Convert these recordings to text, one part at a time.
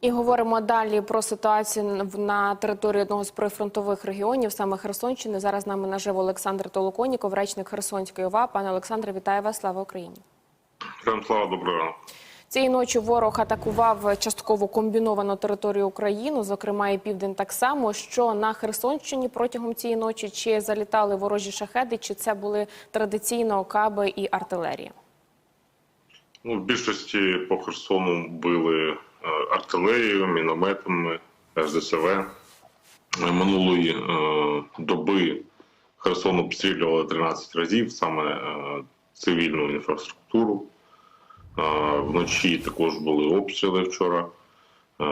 І говоримо далі про ситуацію на території одного з прифронтових регіонів, саме Херсонщини. Зараз з нами наживо Олександр Толоконіков, речник Херсонської ОВА. Пане Олександре, вітаю вас! Слава Україні! Слава доброго. Цієї ночі ворог атакував частково комбіновану територію України, зокрема і південь так само. Що на Херсонщині протягом цієї ночі чи залітали ворожі шахеди, чи це були традиційно каби і артилерія? Ну, в більшості по Херсону били артилерією, мінометами, СДСВ. Е, Минулої е, доби Херсон обстрілювали 13 разів, саме е, цивільну інфраструктуру. Е, вночі також були обстріли вчора. Е,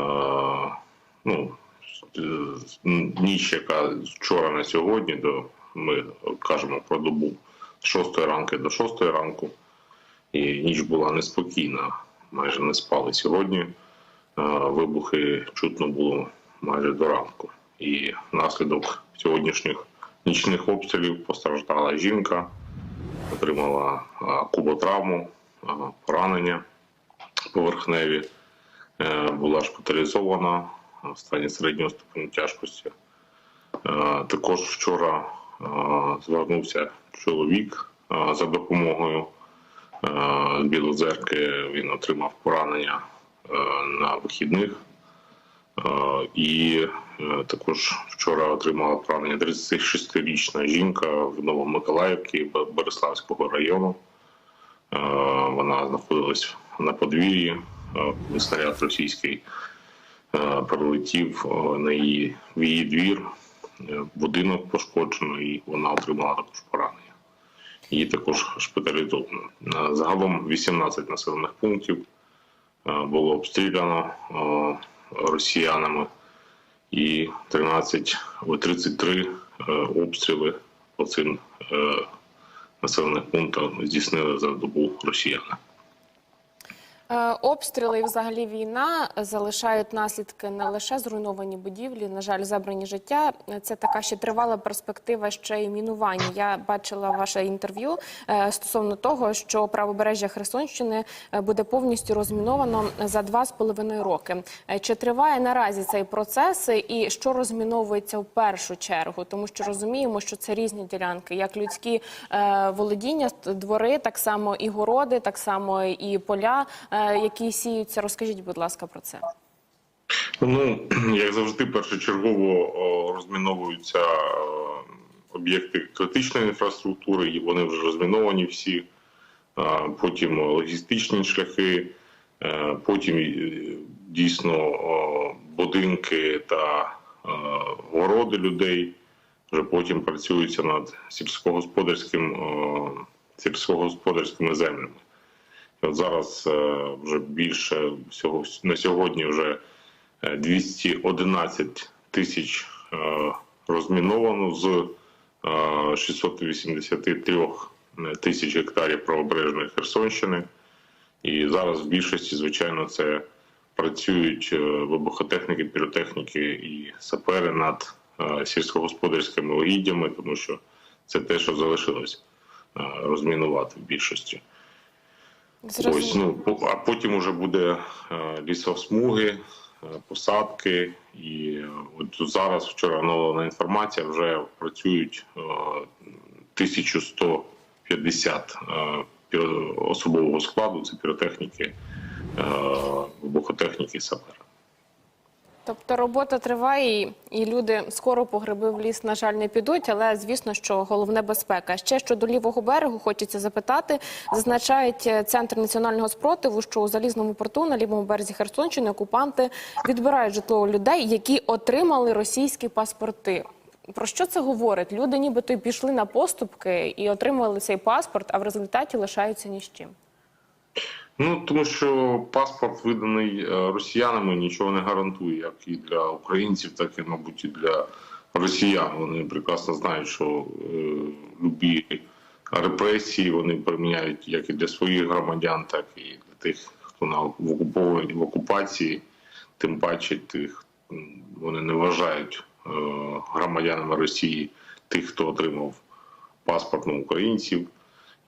ну, е, ніч, яка вчора на сьогодні, до, ми кажемо про добу з 6 ранку до 6 ранку. І ніч була неспокійна, майже не спали. Сьогодні е, вибухи чутно було майже до ранку. І внаслідок сьогоднішніх нічних обстрілів постраждала жінка, отримала е, куботравму, е, поранення поверхневі, е, була шпиталізована в стані середнього ступеню тяжкості. Е, Також вчора е, звернувся чоловік е, за допомогою е, з Білозерки. Він отримав поранення е, на вихідних. Е, І е, також вчора отримала поранення 36-річна жінка в Новомиколаївці Бориславського району. Е, Вона знаходилась на подвір'ї, е, снаряд російський е, прилетів е, на її в її двір. Е, Будинок пошкоджено, і вона отримала також поранення. Її також шпиталізовано. Е, Загалом 18 населених пунктів е, було обстріляно е, росіянами, і 13, о, 33 е, обстріли по цим е, населених пунктам здійснили за добу росіяни. Е, Обстріли і взагалі війна залишають наслідки не лише зруйновані будівлі, на жаль, забрані життя. Це така ще тривала перспектива ще й мінування. Я бачила ваше інтерв'ю е, стосовно того, що правобережжя Херсонщини е, буде повністю розміновано за два з половиною роки. Чи триває наразі цей процес і що розміновується в першу чергу? Тому що розуміємо, що це різні ділянки, як людські володіння, двори, так само і городи, так само і поля, які сіються. Розкажіть, будь ласка, про це. Ну, як завжди, першочергово розміновуються е, об'єкти критичної інфраструктури, і вони вже розміновані всі. Е, Потім логістичні шляхи, е, потім е, дійсно будинки та е, городи людей. Вже потім працюються над сільськогосподарським, сільськогосподарськими землями. Зараз е, вже більше всього на сьогодні вже е, 211 тисяч е, розміновано з е, 683 тисяч гектарів правобережної Херсонщини. І зараз в більшості, звичайно, це працюють е, вибухотехніки, піротехніки і сапери над е, сільськогосподарськими угіддями, тому що це те, що залишилось е, розмінувати в більшості. Ось, ну, а потім уже буде е, лісосмуги, е, посадки. І е, от зараз вчора оновлена інформація, вже працюють е, 1150 е, піро- особового складу, це піротехніки, вибухотехніки і сапери. Тобто робота триває, і- люди скоро по гриби в ліс, на жаль, не підуть, але звісно, що головне безпека. Ще щодо лівого берегу хочеться запитати. Зазначають е, центр національного спротиву, що у залізному порту на лівому березі Херсонщини окупанти відбирають житло у людей, які отримали російські паспорти. Про що це говорить? Люди нібито й пішли на поступки і отримали цей паспорт, а в результаті лишаються ні з чим. Ну тому що паспорт виданий е, росіянами нічого не гарантує, як і для українців, так і мабуть і для росіян. Вони прекрасно знають, що е, любі репресії вони приміняють як і для своїх громадян, так і для тих, хто на в окупованій в окупації. Тим паче тих вони не вважають е, громадянами Росії тих, хто отримав паспорт на українців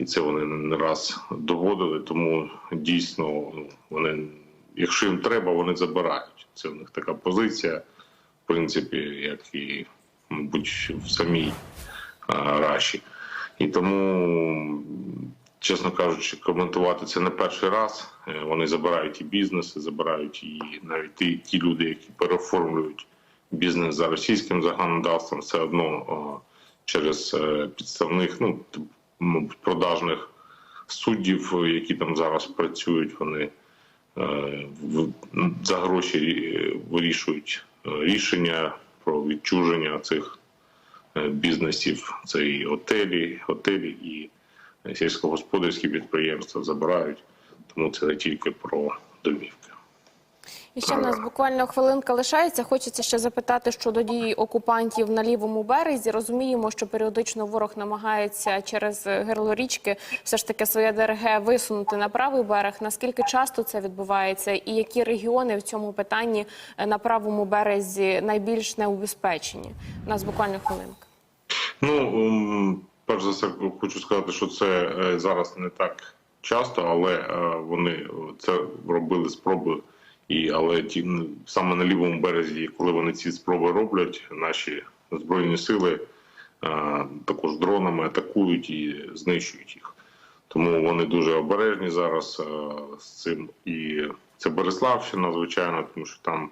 і це вони не раз доводили. Тому дійсно ну, вони якщо їм треба, вони забирають. Це в них така позиція, в принципі, як і, мабуть, в самій а, Раші. І тому, чесно кажучи, коментувати це не перший раз. Е, Вони забирають і бізнеси, забирають і навіть ті, ті люди, які переоформлюють бізнес за російським законодавством, все одно о, через е, підставних, ну продажних суддів, е, які там зараз працюють, вони е, за гроші е, вирішують рішення про відчуження цих бізнесів. Це і готелі, готелі і сільськогосподарські підприємства забирають. Тому це не тільки про домівки. І ще в нас буквально хвилинка лишається. Хочеться ще запитати щодо дії окупантів на лівому березі. Розуміємо, що періодично ворог намагається через герло річки все ж таки своє ДРГ висунути на правий берег. Наскільки часто це відбувається, і які регіони в цьому питанні на правому березі найбільш неубезпечені? У нас буквально хвилинка. Ну, ем, перш за все, хочу сказати, що це е, зараз не так часто, але е, вони е, це робили спроби. І але ті саме на лівому березі, коли вони ці спроби роблять, наші збройні сили е, також дронами атакують і знищують їх. Тому вони дуже обережні зараз е, з цим. І це Бориславщина, звичайно, тому що там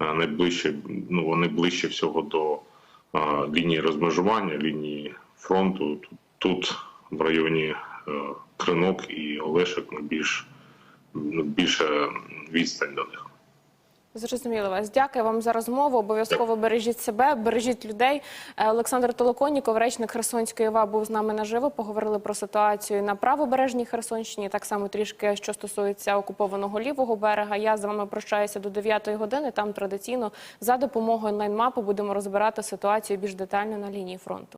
найближче, ну вони ближче всього до е, лінії розмежування, лінії фронту. Тут, тут в районі е, Кринок і Олешек ну, більш ну, більше відстань до них. Зрозуміло вас. Дякую вам за розмову. Обов'язково бережіть себе, бережіть людей. Е, Олександр Толоконніков, речник Херсонської ОВА, був з нами наживо. Поговорили про ситуацію на правобережній Херсонщині. Так само трішки, що стосується окупованого лівого берега. Я з вами прощаюся до 9-ї години. Там традиційно за допомогою онлайн-мапи будемо розбирати ситуацію більш детально на лінії фронту.